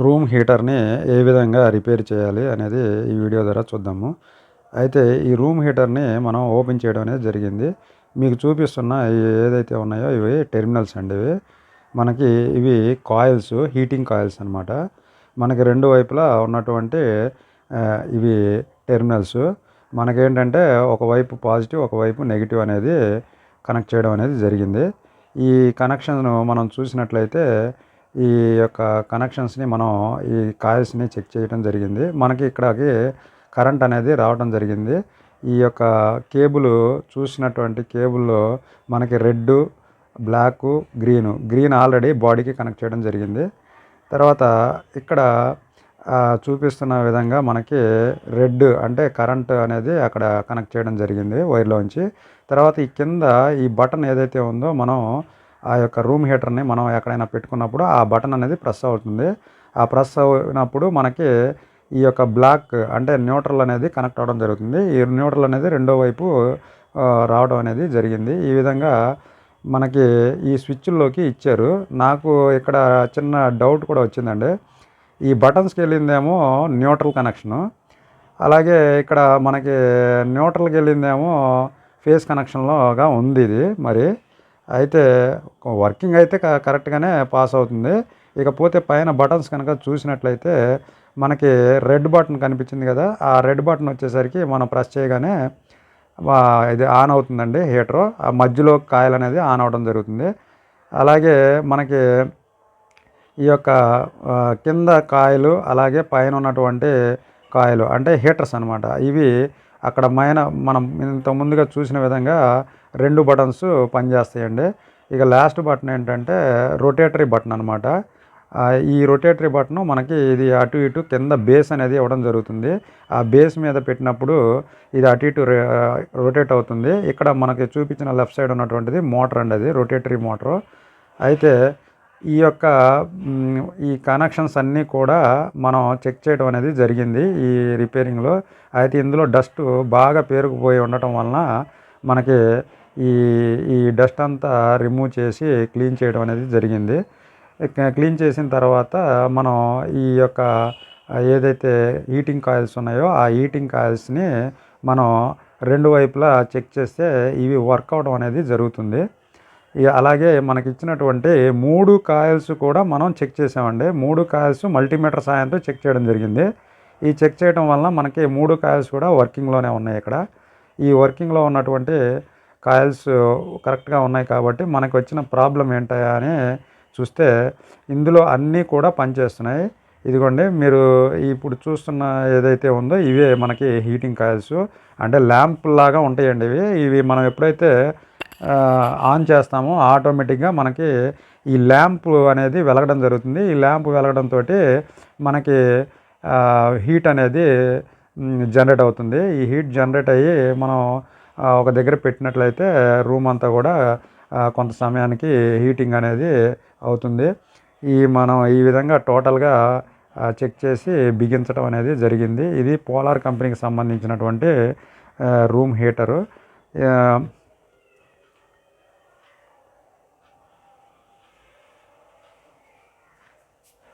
Room హీటర్ని ఏ విధంగా repair చేయాలి అనేది ఈ వీడియో ద్వారా చూద్దాము. అయితే ఈ రూమ్ హీటర్ని మనం ఓపెన్ చేయడం అనేది జరిగింది. మీకు చూపిస్తున్న ఏదైతే ఉన్నాయో ఇవి టెర్మినల్స్ అండి ఇవి. మనకి ఇవి కాయిల్స్ హీటింగ్ కాయిల్స్ అనమాట మనకి రెండు వైపులా ఉన్నటువంటి ఇవి టెర్మినల్స్. మనకేంటంటే ఒకవైపు పాజిటివ్ ఒకవైపు నెగిటివ్ అనేది కనెక్ట్ చేయడం అనేది జరిగింది. ఈ కనెక్షన్ మనం చూసినట్లయితే ఈ యొక్క కనెక్షన్స్ని మనం ఈ కాయిల్స్ని చెక్ చేయడం జరిగింది. మనకి ఇక్కడకి కరెంట్ అనేది రావడం జరిగింది. ఈ యొక్క కేబుల్ చూసినటువంటి కేబుల్లో మనకి red black green green already బాడీకి కనెక్ట్ చేయడం జరిగింది. తర్వాత ఇక్కడ చూపిస్తున్న విధంగా మనకి రెడ్ అంటే కరెంట్ అనేది అక్కడ కనెక్ట్ చేయడం జరిగింది వైర్లోంచి. తర్వాత ఈ కింద ఈ బటన్ ఏదైతే ఉందో మనం ఆ యొక్క రూమ్ హీటర్ని మనం ఎక్కడైనా పెట్టుకున్నప్పుడు ఆ బటన్ అనేది ప్రెస్ అవుతుంది. ఆ ప్రెస్ అయినప్పుడు మనకి ఈ యొక్క బ్లాక్ అంటే న్యూట్రల్ అనేది కనెక్ట్ అవడం జరుగుతుంది. ఈ న్యూట్రల్ అనేది రెండో వైపు రావడం అనేది జరిగింది. ఈ విధంగా మనకి ఈ స్విచ్ల్లోకి ఇచ్చారు. నాకు ఇక్కడ చిన్న డౌట్ కూడా వచ్చిందండి. ఈ బటన్స్కి వెళ్ళిందేమో న్యూట్రల్ కనెక్షను. అలాగే ఇక్కడ మనకి న్యూట్రల్కి వెళ్ళిందేమో ఫేస్ కనెక్షన్లోగా ఉంది ఇది మరి. అయితే వర్కింగ్ అయితే కరెక్ట్గానే పాస్ అవుతుంది. ఇకపోతే పైన బటన్స్ కనుక చూసినట్లయితే మనకి రెడ్ బటన్ కనిపించింది కదా ఆ రెడ్ బటన్ వచ్చేసరికి మనం ప్రెస్ చేయగానే ఇది ఆన్ అవుతుందండి హీటరు. ఆ మధ్యలో కాయలు అనేది ఆన్ అవడం జరుగుతుంది. అలాగే మనకి ఈ యొక్క కింద కాయలు అలాగే పైన ఉన్నటువంటి కాయలు అంటే హీటర్స్ అనమాట ఇవి అక్కడ మైన మనం ఇంత ముందుగా చూసిన విధంగా రెండు బటన్స్ పనిచేస్తాయండి. ఇక లాస్ట్ బటన్ ఏంటంటే రొటేటరీ బటన్ అనమాట ఈ రొటేటరీ బటన్ మనకి ఇది అటు ఇటు కింద బేస్ అనేది ఇవ్వడం జరుగుతుంది. ఆ బేస్ మీద పెట్టినప్పుడు ఇది అటు ఇటు రొటేట్ అవుతుంది. ఇక్కడ మనకి చూపించిన లెఫ్ట్ సైడ్ ఉన్నటువంటిది మోటార్ అండి అది రొటేటరీ మోటార్. అయితే ఈ యొక్క ఈ కనెక్షన్స్ అన్నీ కూడా మనం చెక్ చేయడం అనేది జరిగింది ఈ రిపేరింగ్లో అయితే ఇందులో డస్ట్ బాగా పేరుకుపోయి ఉండటం వలన మనకి ఈ ఈ డస్ట్ అంతా రిమూవ్ చేసి క్లీన్ చేయడం అనేది జరిగింది. క్లీన్ చేసిన తర్వాత మనం ఈ యొక్క ఏదైతే హీటింగ్ కాయిల్స్ ఉన్నాయో ఆ హీటింగ్ కాయిల్స్ని మనం రెండు వైపులా చెక్ చేస్తే ఇవి వర్క్ అవడం అనేది జరుగుతుంది. అలాగే మనకి ఇచ్చినటువంటి మూడు కాయిల్స్ కూడా మనం చెక్ చేసామండి. మూడు కాయిల్స్ మల్టీమీటర్ సాయంతో చెక్ చేయడం జరిగింది. ఈ చెక్ చేయడం వలన మనకి మూడు కాయిల్స్ కూడా వర్కింగ్లోనే ఉన్నాయి ఇక్కడ. ఈ వర్కింగ్లో ఉన్నటువంటి కాయిల్స్ కరెక్ట్గా ఉన్నాయి కాబట్టి మనకు వచ్చిన ప్రాబ్లం ఏంటయా అని చూస్తే ఇందులో అన్నీ కూడా పనిచేస్తున్నాయి. ఇదిగోండి మీరు ఇప్పుడు చూస్తున్న ఏదైతే ఉందో ఇవే మనకి హీటింగ్ కాయిల్స్. అంటే ల్యాంప్ లాగా ఉంటాయండి ఇవి. ఇవి మనం ఎప్పుడైతే ఆన్ చేస్తామో ఆటోమేటిక్గా మనకి ఈ ల్యాంప్ అనేది వెలగడం జరుగుతుంది. ఈ ల్యాంప్ వెలగడంతో మనకి హీట్ అనేది జనరేట్ అవుతుంది. ఈ హీట్ జనరేట్ అయ్యి మనం ఒక దగ్గర పెట్టినట్లయితే రూమ్ అంతా కూడా కొంత సమయానికి హీటింగ్ అనేది అవుతుంది. ఈ మనం ఈ విధంగా టోటల్గా చెక్ చేసి బిగించడం అనేది జరిగింది. ఇది పోలార్ కంపెనీకి సంబంధించినటువంటి రూమ్ హీటరు.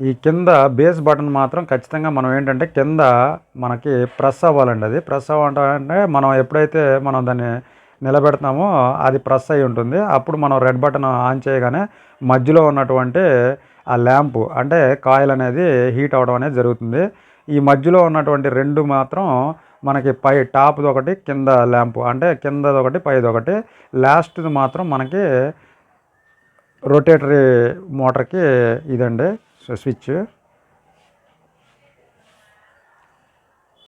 ఈ కింద బేస్ బటన్ మాత్రం ఖచ్చితంగా మనం ఏంటంటే కింద మనకి ప్రెస్ అవ్వాలండి అది. ప్రెస్ అవ్వాలంటే మనం ఎప్పుడైతే మనం దాన్ని నిలబెడతామో అది ప్రెస్ అయి ఉంటుంది. అప్పుడు మనం రెడ్ బటన్ ఆన్ చేయగానే మధ్యలో ఉన్నటువంటి ఆ ల్యాంప్ అంటే కాయిల్ అనేది హీట్ అవ్వడం అనేది జరుగుతుంది. ఈ మధ్యలో ఉన్నటువంటి రెండు మాత్రం మనకి పై టాప్ది ఒకటి కింద ల్యాంప్ అంటే కిందది ఒకటి పైది ఒకటి. లాస్ట్ది మాత్రం మనకి రొటేటరీ మోటార్కి ఇదండి. sa switcher.